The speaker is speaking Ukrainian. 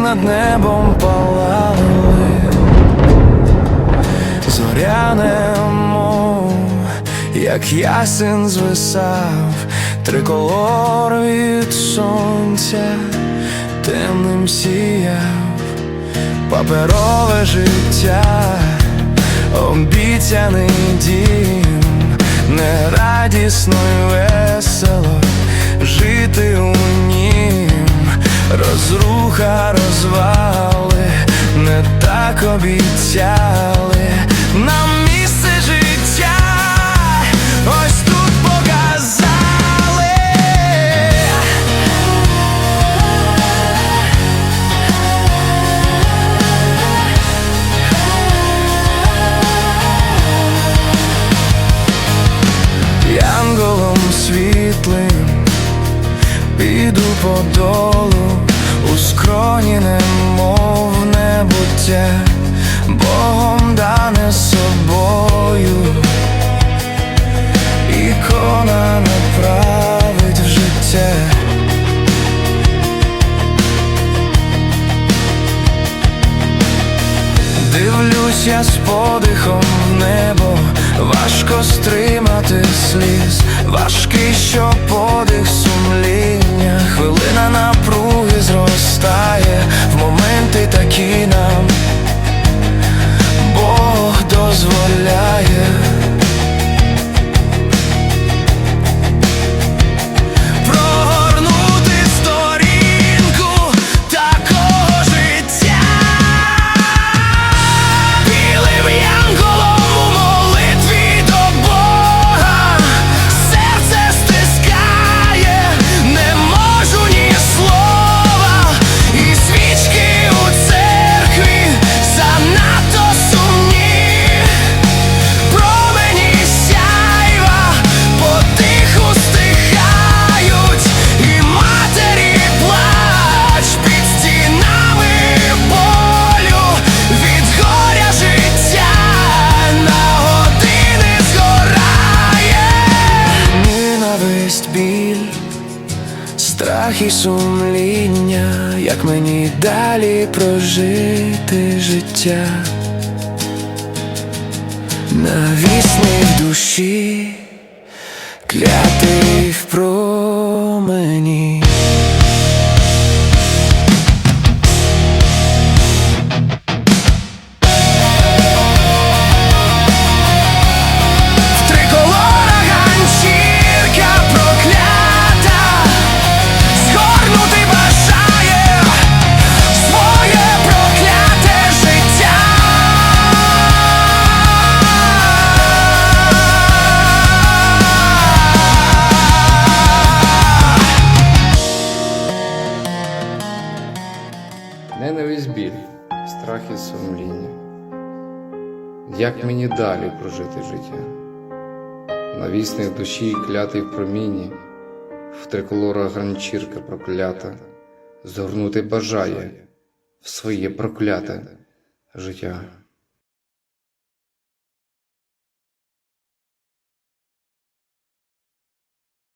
над небом палали, зоряне як ясен звисав, триколор від сонця темним сіяв, паперове життя, обіцяний дім, нерадісно й весело жити у нім, розруха, розвали, піду подолу у скроні немов небуття, Богом дане собою, ікона направить в життя. Дивлюсь я з подихом в небо, важко стримати сліз, важкий, що подих хвилина напруги страх і сумління, як мені далі прожити життя. Навісний в душі, клятий в Ненависть біль, страх і сумління. Як мені далі прожити життя? Навісних душі клятий в промінні, в триколора гранчірка проклята, згорнути бажає в своє прокляте життя.